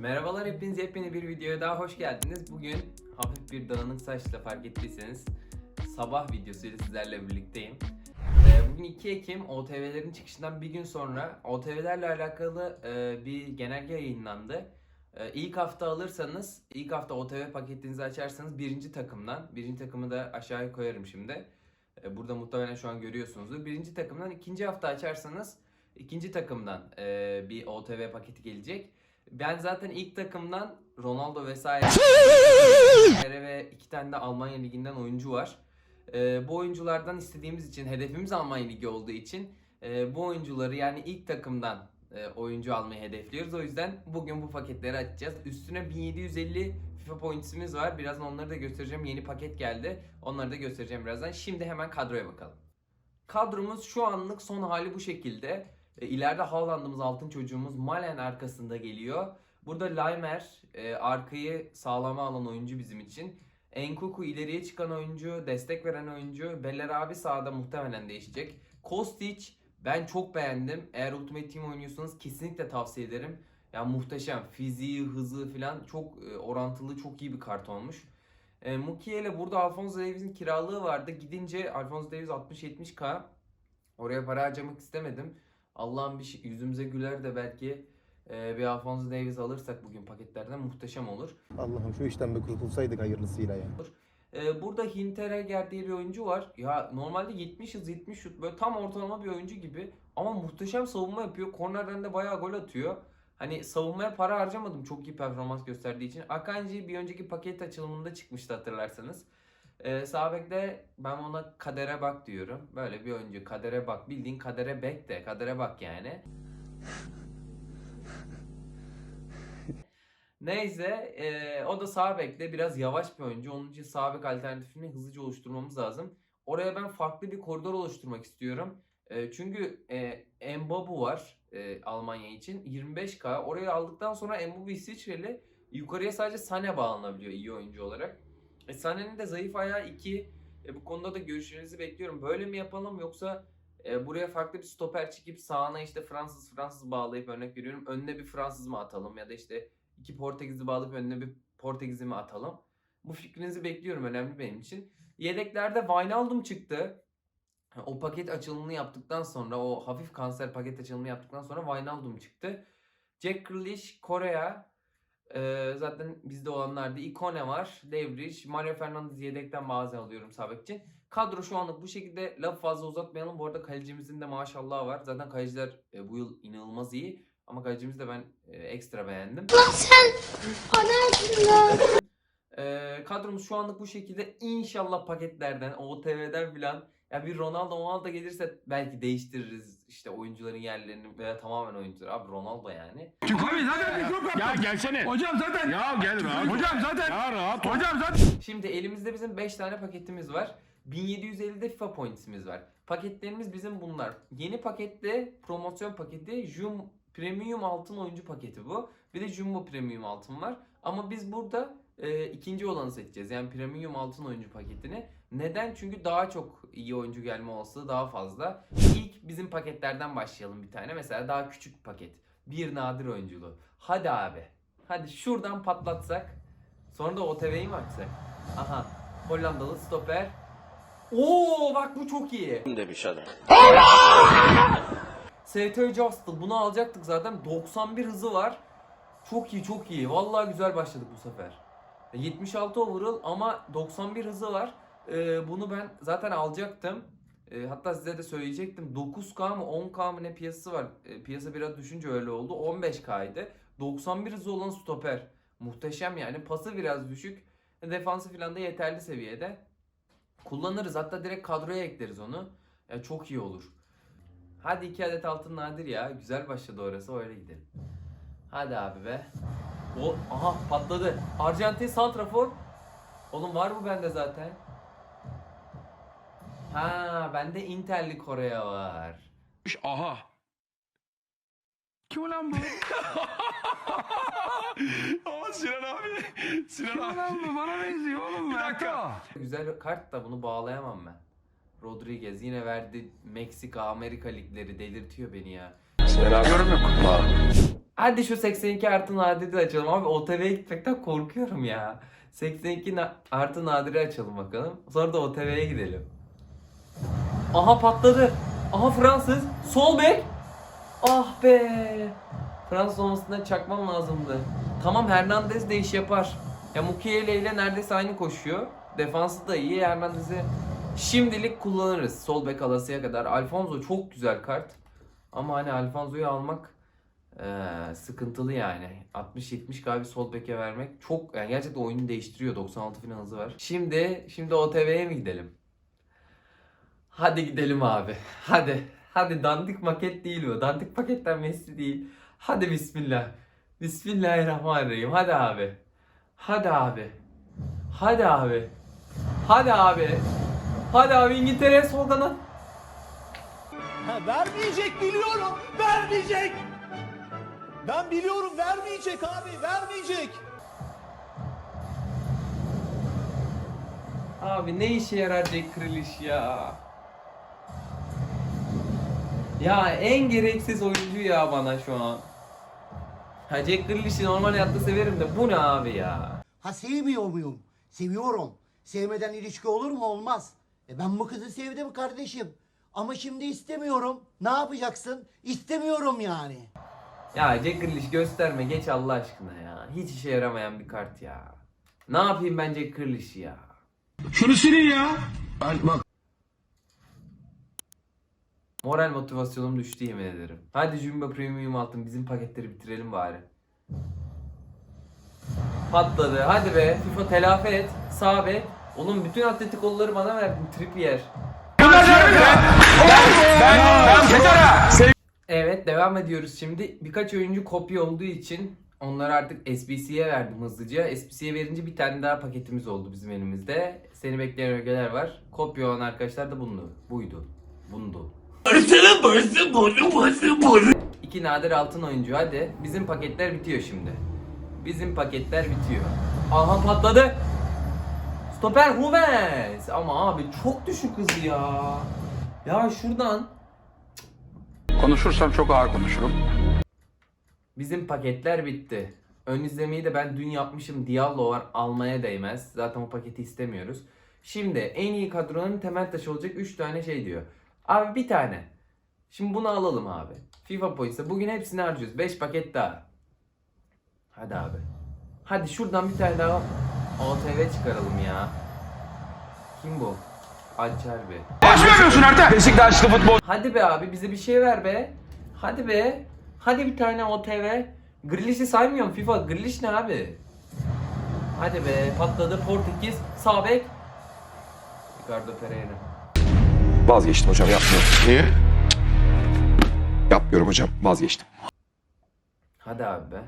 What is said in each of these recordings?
Merhabalar hepiniz yepyeni bir videoya daha hoş geldiniz. Bugün hafif bir dağınık saçla fark ettiyseniz sabah videosuyla sizlerle birlikteyim. Ee, Bugün 2 Ekim OTV'lerin çıkışından bir gün sonra OTV'lerle alakalı e, bir genelge yayınlandı. E, İlk hafta alırsanız, ilk hafta OTV paketinizi açarsanız birinci takımdan, birinci takımı da aşağıya koyarım şimdi. E, Burada muhtemelen şu an görüyorsunuzdur. Birinci takımdan ikinci hafta açarsanız ikinci takımdan e, bir OTV paketi gelecek. Ben zaten ilk takımdan Ronaldo vesaire ve iki tane de Almanya Ligi'nden oyuncu var. Ee, bu oyunculardan istediğimiz için, hedefimiz Almanya Ligi olduğu için e, bu oyuncuları yani ilk takımdan e, oyuncu almayı hedefliyoruz. O yüzden bugün bu paketleri açacağız. Üstüne 1750 FIFA points'imiz var. Birazdan onları da göstereceğim. Yeni paket geldi. Onları da göstereceğim birazdan. Şimdi hemen kadroya bakalım. Kadromuz şu anlık son hali bu şekilde. E, ileride Haaland'ımız, altın çocuğumuz Malen arkasında geliyor. Burada Laimer e, arkayı sağlama alan oyuncu bizim için. Enkuku ileriye çıkan oyuncu, destek veren oyuncu. Beller abi sağda muhtemelen değişecek. Kostic ben çok beğendim. Eğer Ultimate Team oynuyorsanız kesinlikle tavsiye ederim. Ya muhteşem. Fiziği, hızı falan çok e, orantılı, çok iyi bir kart olmuş. E, Mukiele burada Alphonso Davies'in kiralığı vardı. Gidince Alphonso Davies 60-70k. Oraya para harcamak istemedim. Allah'ım bir şey, yüzümüze güler de belki e, bir Alphonso Davies alırsak bugün paketlerden muhteşem olur. Allah'ım şu işten bir kurtulsaydık hayırlısıyla ya. Ee, burada Hinteregger diye bir oyuncu var. Ya normalde 70 hız 70 şut böyle tam ortalama bir oyuncu gibi ama muhteşem savunma yapıyor. Kornerden de bayağı gol atıyor. Hani savunmaya para harcamadım çok iyi performans gösterdiği için. Akanji bir önceki paket açılımında çıkmıştı hatırlarsanız. Ee, sağ bekte ben ona kadere bak diyorum. Böyle bir oyuncu kadere bak. Bildiğin kadere bek de kadere bak yani. Neyse eee, o da sağ bekte biraz yavaş bir oyuncu. Onun için sağ bek alternatifini hızlıca oluşturmamız lazım. Oraya ben farklı bir koridor oluşturmak istiyorum. Eee, çünkü eee Mbabu var eee, Almanya için 25k. Orayı aldıktan sonra Mbabu İsviçreli yukarıya sadece Sane bağlanabiliyor iyi oyuncu olarak. E, de zayıf ayağı 2. E, bu konuda da görüşlerinizi bekliyorum. Böyle mi yapalım yoksa e, buraya farklı bir stoper çekip sağına işte Fransız Fransız bağlayıp örnek veriyorum. Önüne bir Fransız mı atalım ya da işte iki Portekizli bağlayıp önüne bir Portekizli mi atalım? Bu fikrinizi bekliyorum önemli benim için. Yedeklerde Wijnaldum çıktı. O paket açılımını yaptıktan sonra o hafif kanser paket açılımını yaptıktan sonra Wijnaldum çıktı. Jack Grealish, Korea ee, zaten bizde olanlarda Ikone var, Devriş, Mario Fernandes yedekten bazen alıyorum sabek için. Kadro şu anlık bu şekilde laf fazla uzatmayalım. Bu arada kalecimizin de maşallah var. Zaten kaleciler e, bu yıl inanılmaz iyi. Ama kalecimizi de ben e, ekstra beğendim. Ee, kadromuz şu anlık bu şekilde. İnşallah paketlerden, OTV'den filan ya bir Ronaldo Ronaldo gelirse belki değiştiririz işte oyuncuların yerlerini veya tamamen oyuncular. Abi Ronaldo yani. Abi zaten mikrop yaptım. Ya gelsene. Hocam zaten. Ya gel rahat. Hocam zaten. Ya rahat. ol. Hocam zaten. Şimdi elimizde bizim 5 tane paketimiz var. 1750'de FIFA points'imiz var. Paketlerimiz bizim bunlar. Yeni pakette promosyon paketi Jum Premium altın oyuncu paketi bu. Bir de Jumbo Premium altın var. Ama biz burada e, ikinci olanı seçeceğiz. Yani Premium altın oyuncu paketini. Neden? Çünkü daha çok iyi oyuncu gelme olasılığı daha fazla. İlk bizim paketlerden başlayalım bir tane. Mesela daha küçük paket. Bir nadir oyunculuğu. Hadi abi. Hadi şuradan patlatsak. Sonra da OTV'yi mi açsak? Aha. Hollandalı stoper. Oo bak bu çok iyi. de bir şey ST Justle bunu alacaktık zaten. 91 hızı var. Çok iyi çok iyi. Vallahi güzel başladık bu sefer. 76 overall ama 91 hızı var. Ee, bunu ben zaten alacaktım. Ee, hatta size de söyleyecektim. 9K mı 10K mı ne piyasası var. Ee, piyasa biraz düşünce öyle oldu. 15K'ydı. 91 hızı olan stoper. Muhteşem yani. Pası biraz düşük. Defansı falan da yeterli seviyede. Kullanırız. Hatta direkt kadroya ekleriz onu. Ya çok iyi olur. Hadi iki adet altın nadir ya. Güzel başladı orası. Öyle gidelim. Hadi abi be. O aha patladı. Arjantin santrafor. Oğlum var mı bende zaten? Ha bende Inter'li Korea var. Aha. Kim lan bu? Aa Sinan abi. Sinan Kim lan bu? Bana benziyor oğlum. Bir dakika. Güzel kart da bunu bağlayamam ben. Rodriguez yine verdi Meksika Amerika ligleri delirtiyor beni ya. Yorum yok. Hadi şu 82 artı nadiri açalım. Abi OTV'ye gitmekten korkuyorum ya. 82 na- artı nadiri açalım bakalım. Sonra da OTV'ye gidelim. Aha patladı. Aha Fransız. Sol bek. Ah be. Fransız olmasından çakmam lazımdı. Tamam Hernandez de iş yapar. Ya Mukiele ile neredeyse aynı koşuyor. Defansı da iyi. Hernandez'i şimdilik kullanırız. Sol bek alasıya kadar. Alfonso çok güzel kart. Ama hani Alfonso'yu almak eee, sıkıntılı yani. 60-70 galiba sol beke vermek çok yani gerçekten oyunu değiştiriyor. 96 falan hızı var. Şimdi şimdi OTV'ye mi gidelim? Hadi gidelim abi. Hadi. Hadi dandik maket değil bu. Dandik paketten Messi değil. Hadi bismillah. Bismillahirrahmanirrahim. Hadi abi. Hadi abi. Hadi abi. Hadi abi. Hadi abi İngiltere sol kanat. Vermeyecek biliyorum. Vermeyecek. Ben biliyorum vermeyecek abi. Vermeyecek. Abi ne işe yarar Jack Grealish ya? Ya en gereksiz oyuncu ya bana şu an. Ha Jack Grealish'i normal hayatta severim de bu ne abi ya? Ha sevmiyor muyum? Seviyorum. Sevmeden ilişki olur mu? Olmaz. E ben bu kızı sevdim kardeşim. Ama şimdi istemiyorum. Ne yapacaksın? İstemiyorum yani. Ya Jack Grealish gösterme geç Allah aşkına ya. Hiç işe yaramayan bir kart ya. Ne yapayım ben Jack Grealish'i ya? Şunu silin ya. Moral motivasyonum düştü yemin ederim. Hadi Jumbo Premium altın bizim paketleri bitirelim bari. Patladı. Hadi be. FIFA telafi et. Sağ bek. Oğlum bütün atletik kolları bana verdin. Trippier. Evet devam ediyoruz şimdi. Birkaç oyuncu kopya olduğu için onları artık SBC'ye verdim hızlıca. SBC'ye verince bir tane daha paketimiz oldu bizim elimizde. Seni bekleyen ögeler var. Kopya olan arkadaşlar da bundu. Buydu. Bundu. İki nadir altın oyuncu hadi. Bizim paketler bitiyor şimdi. Bizim paketler bitiyor. Aha patladı. Stoper Hummels. Ama abi çok düşük hızı ya. Ya şuradan Konuşursam çok ağır konuşurum. Bizim paketler bitti. Ön izlemeyi de ben dün yapmışım. Diallo var. Almaya değmez. Zaten o paketi istemiyoruz. Şimdi en iyi kadronun temel taşı olacak 3 tane şey diyor. Abi bir tane. Şimdi bunu alalım abi. FIFA Points'e bugün hepsini harcıyoruz. 5 paket daha. Hadi abi. Hadi şuradan bir tane daha OTV çıkaralım ya. Kim bu? Alçer Bey. Baş vermiyorsun Ertem. Beşiktaşlı futbol. Hadi be abi bize bir şey ver be. Hadi be. Hadi bir tane OTV. Grealish'i saymıyorum FIFA. Grealish ne abi? Hadi be patladı Portekiz. Sağ bek. Ricardo Pereira. Vazgeçtim hocam yapmıyorum. Niye? Yapmıyorum hocam vazgeçtim. Hadi abi be.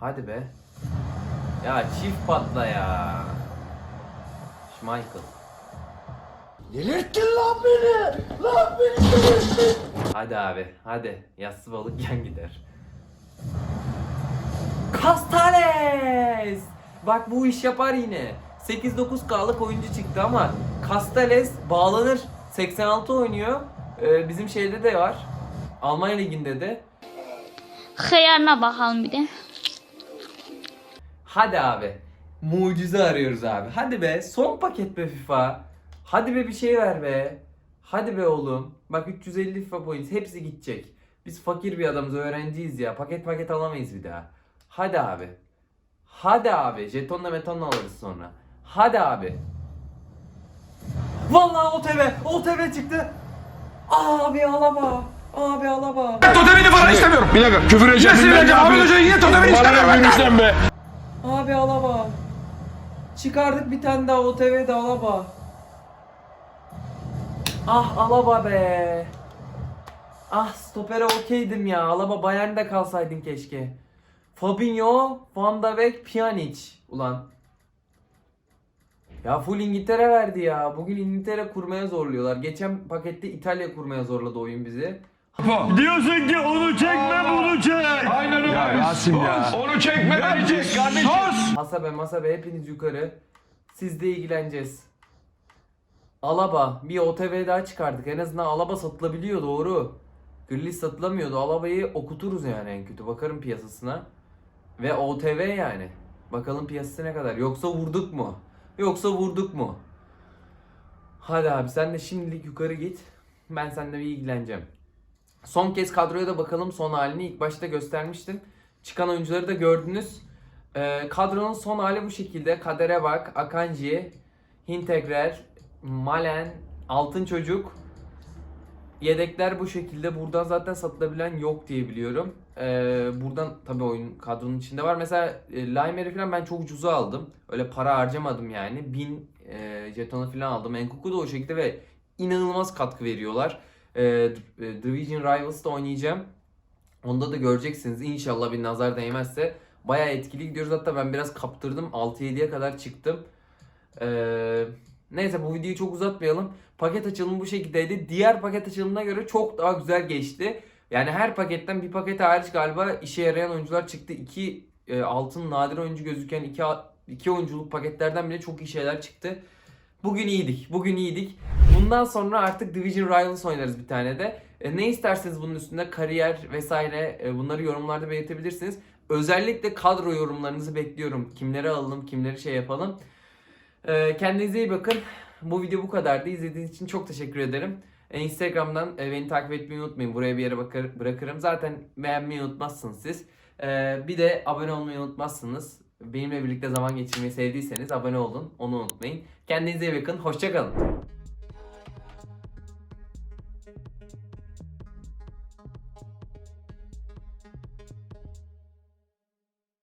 Hadi be. Ya çift patla ya. Schmeichel. Delirttin lan beni. Lan beni delirttin. Hadi abi hadi. Yassı balık yan gider. Castales! Bak bu iş yapar yine. 8-9K'lık oyuncu çıktı ama Castales bağlanır. 86 oynuyor. Ee, bizim şeyde de var. Almanya liginde de. Hıyarına bakalım bir de. Hadi abi. Mucize arıyoruz abi. Hadi be. Son paket be FIFA. Hadi be bir şey ver be. Hadi be oğlum. Bak 350 FIFA points. Hepsi gidecek. Biz fakir bir adamız. Öğrenciyiz ya. Paket paket alamayız bir daha. Hadi abi. Hadi abi. Jetonla metonla alırız sonra. Hadi abi. Vallahi OTV. OTV çıktı. Abi alama. Abi alama. Totemini falan istemiyorum. Bir dakika. Küfür edeceğim. Ne sileceğim? Abi hocam yine totemini istemiyorum. be. Abi alama. Çıkardık bir tane daha OTV de alaba. Ah alaba be. Ah stopere okeydim ya. Alaba Bayern'de kalsaydın keşke. Fabinho, Van de Beek, Pjanic. Ulan. Ya full İngiltere verdi ya. Bugün İngiltere kurmaya zorluyorlar. Geçen pakette İtalya kurmaya zorladı oyun bizi. Diyorsun ki onu çekme bunu çek. Aynen öyle. Ya Yasin ya. Onu çekme beni çek kardeşim. Sus. Hasabe masabe hepiniz yukarı. Siz de ilgileneceğiz. Alaba bir OTV daha çıkardık. En azından Alaba satılabiliyor doğru. Grillis satılamıyordu. Alabayı okuturuz yani en kötü. Bakarım piyasasına. Ve OTV yani. Bakalım piyasası ne kadar. Yoksa vurduk mu? Yoksa vurduk mu? Hadi abi sen de şimdilik yukarı git. Ben seninle bir ilgileneceğim. Son kez kadroya da bakalım son halini ilk başta göstermiştim. Çıkan oyuncuları da gördünüz. Ee, kadronun son hali bu şekilde. Kader'e bak, Akanji, Hintegrer, Malen, Altın Çocuk. Yedekler bu şekilde. Buradan zaten satılabilen yok diye biliyorum. Ee, buradan tabii oyun kadronun içinde var. Mesela e, Laimer'i falan ben çok ucuza aldım. Öyle para harcamadım yani. 1000 e, jetonu falan aldım. Enkuku da o şekilde ve inanılmaz katkı veriyorlar. E, D- Division Rivals'da oynayacağım. Onda da göreceksiniz. İnşallah bir nazar değmezse. Bayağı etkili gidiyoruz. Hatta ben biraz kaptırdım. 6-7'ye kadar çıktım. Ee, neyse bu videoyu çok uzatmayalım. Paket açılımı bu şekildeydi. Diğer paket açılımına göre çok daha güzel geçti. Yani her paketten bir paket hariç galiba işe yarayan oyuncular çıktı. İki e, altın nadir oyuncu gözüken iki, iki oyunculuk paketlerden bile çok iyi şeyler çıktı. Bugün iyiydik. Bugün iyiydik. Bundan sonra artık Division Rivals oynarız bir tane de. E, ne isterseniz bunun üstünde kariyer vesaire e, bunları yorumlarda belirtebilirsiniz. Özellikle kadro yorumlarınızı bekliyorum. Kimleri alalım, kimleri şey yapalım. E, kendinize iyi bakın. Bu video bu kadardı. İzlediğiniz için çok teşekkür ederim. E, Instagram'dan e, beni takip etmeyi unutmayın. Buraya bir yere bakar, bırakırım. Zaten beğenmeyi unutmazsınız siz. E, bir de abone olmayı unutmazsınız. Benimle birlikte zaman geçirmeyi sevdiyseniz abone olun. Onu unutmayın. Kendinize iyi bakın. Hoşçakalın.